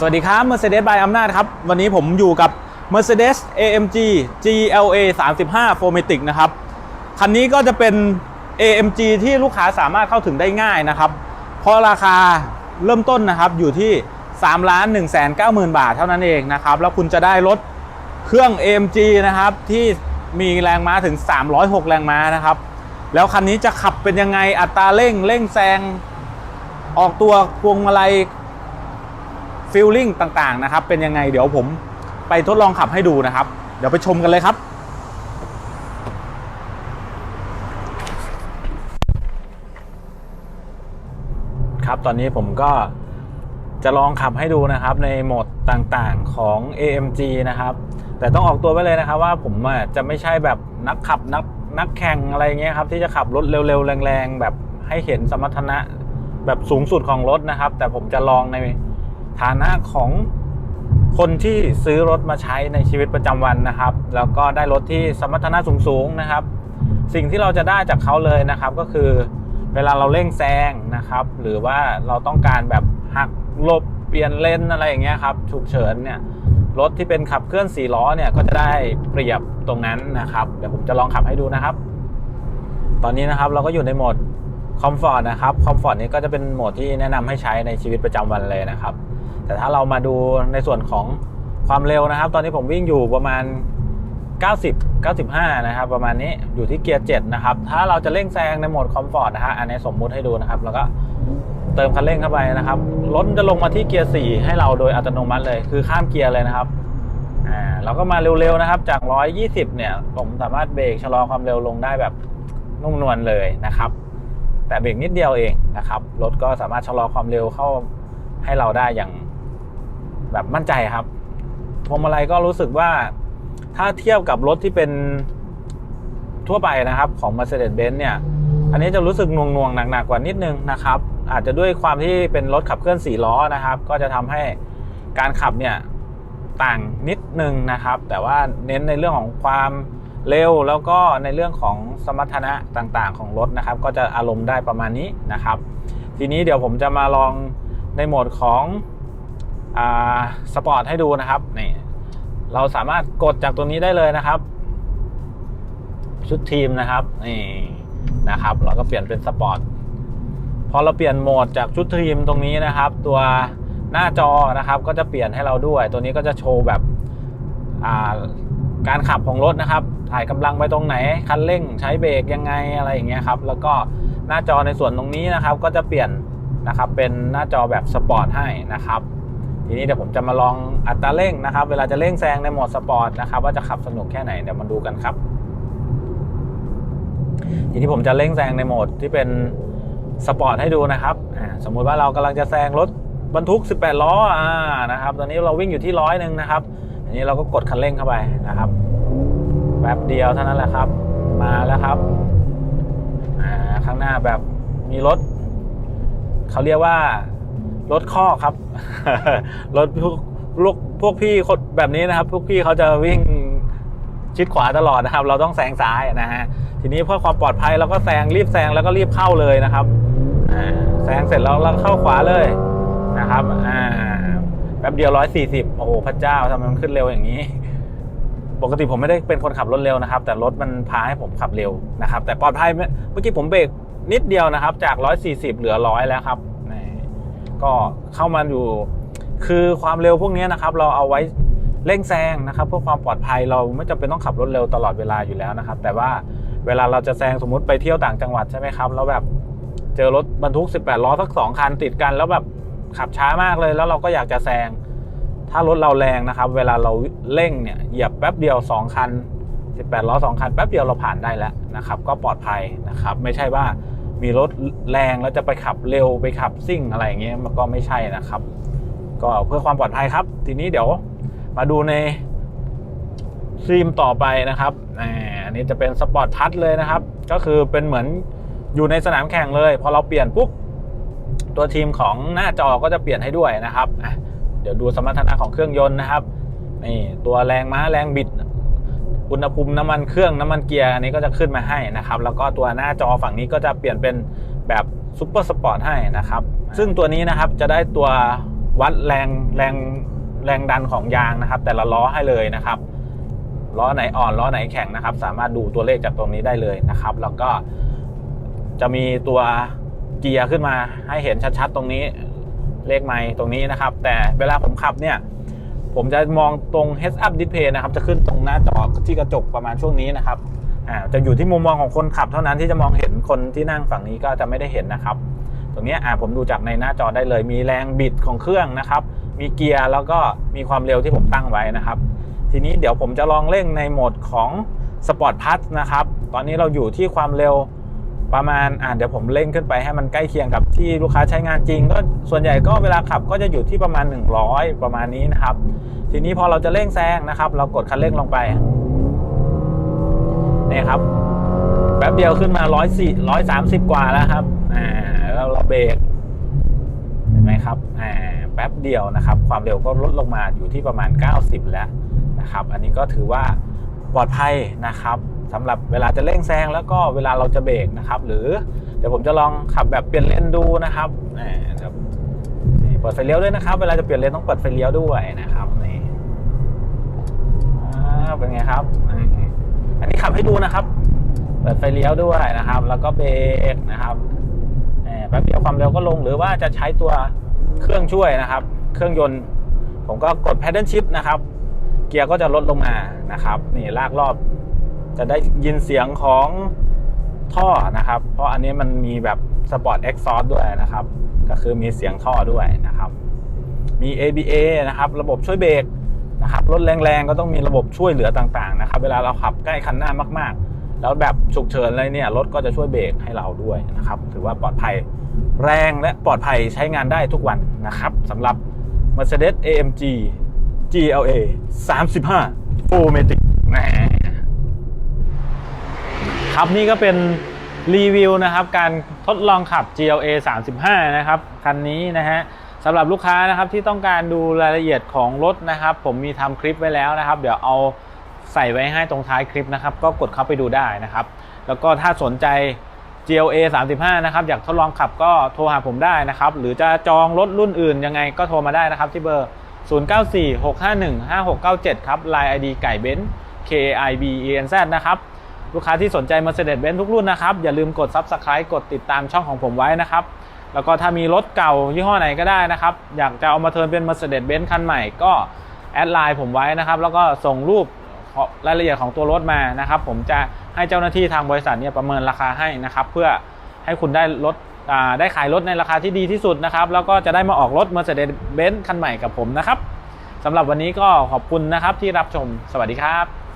สวัสดีครับ Mercedes by อำนาจครับ วันนี้ผมอยู่กับ Mercedes AMG GLA 35 4matic นะครับ คันนี้ก็จะเป็น AMG ที่ลูกค้าสามารถเข้าถึงได้ง่ายนะครับ เพราะราคาเริ่มต้นนะครับอยู่ที่ 3 ล้าน 1 9 0 0 0 0 บาทเท่านั้นเองนะครับ แล้วคุณจะได้รถเครื่อง AMG นะครับ ที่มีแรงม้าถึง 306 แรงม้านะครับ แล้วคันนี้จะขับเป็นยังไงอัตราเร่งเร่งแซงออกตัวพวงมาลัย ฟีลลิ่งต่างๆนะครับ เป็นยังไงเดี๋ยวผมไปทดลองขับให้ดูนะครับ เดี๋ยวไปชมกันเลยครับครับตอนนี้ผมก็จะลองขับให้ดูนะครับในโหมดต่างๆของ AMG นะครับ แต่ต้องออกตัวไว้เลยนะครับว่าผมจะไม่ใช่แบบนักขับนักนักแข่งอะไรเงี้ยครับที่จะขับรถเร็วๆแรงๆ แบบให้เห็นสมรรถนะแบบสูงสุดของรถนะครับ แต่ผมจะลองใน ฐานะของคนที่ซื้อรถมาใช้ในชีวิตประจำวันนะครับ แล้วก็ได้รถที่สมรรถนะสูงๆนะครับ สิ่งที่เราจะได้จากเขาเลยนะครับ ก็คือเวลาเราเร่งแซงนะครับ หรือว่าเราต้องการแบบหักหลบเปลี่ยนเลนอะไรอย่างเงี้ยครับฉุกเฉินเนี่ยรถที่เป็นขับเคลื่อน4ล้อเนี่ยก็จะได้เปรียบตรงนั้นนะครับ เดี๋ยวผมจะลองขับให้ดูนะครับ ตอนนี้นะครับเราก็อยู่ในโหมดคอมฟอร์ตนะครับคอมฟอร์ตนี้ก็จะเป็นโหมดที่แนะนำให้ใช้ในชีวิตประจำวันเลยนะครับ แต่ถ้าเรามาดูในส่วนของความเร็วนะครับ ตอนนี้ผมวิ่งอยู่ประมาณ 90 95 นะครับ ประมาณนี้อยู่ที่เกียร์ 7 นะครับ ถ้าเราจะเร่งแซงในโหมดคอมฟอร์ตนะฮะอันนี้สมมุติให้ดูนะครับ แล้วก็เติมคันเร่งเข้าไปนะครับรถจะลงมาที่เกียร์ 4 ให้เราโดยอัตโนมัติเลย คือข้ามเกียร์เลยนะครับอ่าเราก็มาเร็วๆนะครับจาก 120 เนี่ย ผมสามารถเบรกชะลอความเร็วลงได้แบบนุ่มนวลเลยนะครับ แต่เบรกนิดเดียวเองนะครับรถก็สามารถชะลอความเร็วเข้าให้เราได้อย่าง แบบมั่นใจครับพวงมาลัยก็รู้สึกว่าถ้าเทียบกับรถที่เป็นทั่วไปนะครับของ Mercedes-Benz เนี่ย อันนี้จะรู้สึกหน่วงๆหนักๆกว่านิดนึงนะครับ อาจจะด้วยความที่เป็นรถขับเคลื่อน4ล้อนะครับ ก็จะทำให้การขับเนี่ยต่างนิดนึงนะครับ แต่ว่าเน้นในเรื่องของความเร็วแล้วก็ในเรื่องของสมรรถนะต่างๆ ของรถนะครับ ก็จะอารมณ์ได้ประมาณนี้นะครับ ทีนี้เดี๋ยวผมจะมาลองในโหมดของ สปอร์ตให้ดูนะครับนี่เราสามารถกดจากตัวนี้ได้เลยนะครับ ชุดทีมนะครับนี่นะครับ เราก็เปลี่ยนเป็นสปอร์ตพอเราเปลี่ยนโหมดจากชุดทีมตรงนี้นะครับ ตัวหน้าจอนะครับก็จะเปลี่ยนให้เราด้วย ตัวนี้ก็จะโชว์แบบการขับของรถนะครับ ถ่ายกำลังไปตรงไหน คันเร่งใช้เบรกยังไงอะไรอย่างเงี้ยครับ แล้วก็หน้าจอในส่วนตรงนี้นะครับ ก็จะเปลี่ยนนะครับเป็นหน้าจอแบบสปอร์ตให้นะครับ ทีนี้เดี๋ยวผมจะมาลองอัตราเร่งนะครับ เวลาจะเร่งแซงในโหมดสปอร์ตนะครับว่าจะขับสนุกแค่ไหนเดี๋ยวมาดูกันครับ ทีนี้ผมจะเร่งแซงในโหมดที่เป็นสปอร์ตให้ดูนะครับสมมุติว่าเรากำลังจะแซงรถบรรทุก 18 ล้ออ่านะครับ ตอนนี้เราวิ่งอยู่ที่ร้อยหนึ่งนะครับทีนี้เราก็กดคันเร่งเข้าไปนะครับแป๊บเดียวเท่านั้นแหละครับ มาแล้วครับอ่าข้างหน้าแบบมีรถเขาเรียกว่า รถข้อครับ รถพวกลูกพวกพี่คนแบบนี้นะครับ พวกพี่เขาจะวิ่งชิดขวาตลอดนะครับ เราต้องแซงซ้ายนะฮะ ทีนี้เพื่อความปลอดภัยเราก็แซงรีบแซงแล้วก็รีบเข้าเลยนะครับแซงเสร็จแล้วเราเข้าขวาเลยนะครับ อ่าแป๊บเดียวร้อยสี่สิบโอ้โหพระเจ้าทำไมมันขึ้นเร็วอย่างนี้ ปกติผมไม่ได้เป็นคนขับรถเร็วนะครับ แต่รถมันพาให้ผมขับเร็วนะครับ แต่ปลอดภัยเมื่อกี้ผมเบรกนิดเดียวนะครับ จากร้อยสี่สิบเหลือร้อยแล้วครับ ก็เข้ามาอยู่ คือความเร็วพวกนี้นะครับ เราเอาไว้เร่งแซงนะครับเพื่อความปลอดภัยเราไม่จำเป็นต้องขับรถเร็วตลอดเวลาอยู่แล้วนะครับ แต่ว่าเวลาเราจะแซงสมมติไปเที่ยวต่างจังหวัดใช่ไหมครับแล้วแบบเจอรถบรรทุก 18 ล้อสักสองคันติดกัน แล้วแบบขับช้ามากเลยแล้วเราก็อยากจะแซง ถ้ารถเราแรงนะครับ เวลาเราเร่งเนี่ยเหยียบแป๊บเดียว 2 คัน 18 ล้อ 2 คันแป๊บเดียวเราผ่านได้แล้วนะครับ ก็ปลอดภัยนะครับ ไม่ใช่ว่า มีรถแรงแล้วจะไปขับเร็วไปขับซิ่งอะไรอย่างเงี้ยมันก็ไม่ใช่นะครับ ก็เพื่อความปลอดภัยครับ ทีนี้เดี๋ยวมาดูในซีมต่อไปนะครับอันนี้จะเป็นสปอร์ตพัทเลยนะครับ ก็คือเป็นเหมือนอยู่ในสนามแข่งเลย พอเราเปลี่ยนปุ๊บตัวทีมของหน้าจอก็จะเปลี่ยนให้ด้วยนะครับเดี๋ยวดูสมรรถนะของเครื่องยนต์นะครับนี่ตัวแรงม้าแรงบิด อุณหภูมิน้ำมันเครื่องน้ำมันเกียร์อันนี้ก็จะขึ้นมาให้นะครับ แล้วก็ตัวหน้าจอฝั่งนี้ก็จะเปลี่ยนเป็นแบบซูเปอร์สปอร์ตให้นะครับ ซึ่งตัวนี้นะครับจะได้ตัววัดแรงแรงแรงดันของยางนะครับ แต่ละล้อให้เลยนะครับล้อไหนอ่อนล้อไหนแข็งนะครับ สามารถดูตัวเลขจากตรงนี้ได้เลยนะครับ แล้วก็จะมีตัวเกียร์ขึ้นมาให้เห็นชัดๆ ตรงนี้เลขไมล์ตรงนี้นะครับ แต่เวลาผมขับเนี่ย ผมจะมองตรง heads up display นะครับ จะขึ้นตรงหน้าจอที่กระจกประมาณช่วงนี้นะครับอ่าจะอยู่ที่มุมมองของคนขับเท่านั้นที่จะมองเห็นคนที่นั่งฝั่งนี้ก็จะไม่ได้เห็นนะครับ ตรงนี้อ่าผมดูจากในหน้าจอได้เลย มีแรงบิดของเครื่องนะครับ มีเกียร์แล้วก็มีความเร็วที่ผมตั้งไว้นะครับ ทีนี้เดี๋ยวผมจะลองเร่งในโหมดของ Sport Plus นะครับ ตอนนี้เราอยู่ที่ความเร็ว ประมาณอ่าเดี๋ยวผมเร่งขึ้นไปให้มันใกล้เคียงกับที่ลูกค้าใช้งานจริง ก็ส่วนใหญ่ก็เวลาขับก็จะอยู่ที่ประมาณ 100 ประมาณนี้นะครับ ทีนี้พอเราจะเร่งแซงนะครับ เรากดคันเร่งลงไปนี่ครับ แป๊บเดียวขึ้นมา104 130กว่าแล้วครับอ่าแล้วเราเบรกเห็นไหมครับอ่าแป๊บเดียวนะครับ ความเร็วก็ลดลงมาอยู่ที่ประมาณ 90 แล้วนะครับ อันนี้ก็ถือว่าปลอดภัยนะครับ สำหรับเวลาจะเร่งแซงแล้วก็เวลาเราจะเบรกนะครับ หรือเดี๋ยวผมจะลองขับแบบเปลี่ยนเลนดูนะครับอ่าเดี๋ยวนี่เปิดไฟเลี้ยวด้วยนะครับ เวลาจะเปลี่ยนเลนต้องเปิดไฟเลี้ยวด้วยนะครับนี่เป็นไงครับ อันนี้ขับให้ดูนะครับ เปิดไฟเลี้ยวด้วยนะครับ แล้วก็เบรกนะครับแป๊บเดียวความเร็วก็ลงหรือว่าจะใช้ตัวเครื่องช่วยนะครับ เครื่องยนต์ ผมก็กด pedal shift นะครับ เกียร์ก็จะลดลงมานะครับ นี่ลากรอบ จะได้ยินเสียงของท่อนะครับ เพราะอันนี้มันมีแบบสปอร์ตเอ็กซอร์ด้วยนะครับ ก็คือมีเสียงท่อด้วยนะครับ มี ABA นะครับ ระบบช่วยเบรกนะครับรถแรงๆก็ต้องมีระบบช่วยเหลือต่างๆนะครับ เวลาเราขับใกล้คันหน้ามากๆ แล้วแบบฉุกเฉินอะไรเนี่ยรถก็จะช่วยเบรกให้เราด้วยนะครับ ถือว่าปลอดภัยแรงและปลอดภัยใช้งานได้ทุกวันนะครับสำหรับ Mercedes AMG GLA 35 Full Matic แหม ครับนี่ก็เป็นรีวิวนะครับการทดลองขับ GLA 35 นะครับคันนี้นะฮะสำหรับลูกค้านะครับที่ต้องการดูรายละเอียดของรถนะครับ ผมมีทำคลิปไว้แล้วนะครับ เดี๋ยวเอาใส่ไว้ให้ตรงท้ายคลิปนะครับ ก็กดเข้าไปดูได้นะครับ แล้วก็ถ้าสนใจ GLA 35 นะครับ อยากทดลองขับก็โทรหาผมได้นะครับ หรือจะจองรถรุ่นอื่นยังไงก็โทรมาได้นะครับที่เบอร์ 0946515697 ครับ Line ID ไก่เบนซ์ K I B E N Z นะครับ ลูกค้าที่สนใจ Mercedes-Benz ทุกรุ่นนะครับ อย่าลืมกด Subscribe กดติดตามช่องของผมไว้นะครับ แล้วก็ถ้ามีรถเก่ายี่ห้อไหนก็ได้นะครับ อยากจะเอามาเทิร์นเป็น Mercedes-Benz คันใหม่ก็แอดไลน์ผมไว้นะครับ แล้วก็ส่งรูปรายละเอียดของตัวรถมานะครับ ผมจะให้เจ้าหน้าที่ทางบริษัทเนี่ยประเมินราคาให้นะครับ เพื่อให้คุณได้รถได้ขายรถในราคาที่ดีที่สุดนะครับ แล้วก็จะได้มาออกรถ Mercedes-Benz คันใหม่กับผมนะครับสำหรับวันนี้ก็ขอบคุณนะครับที่รับชม สวัสดีครับ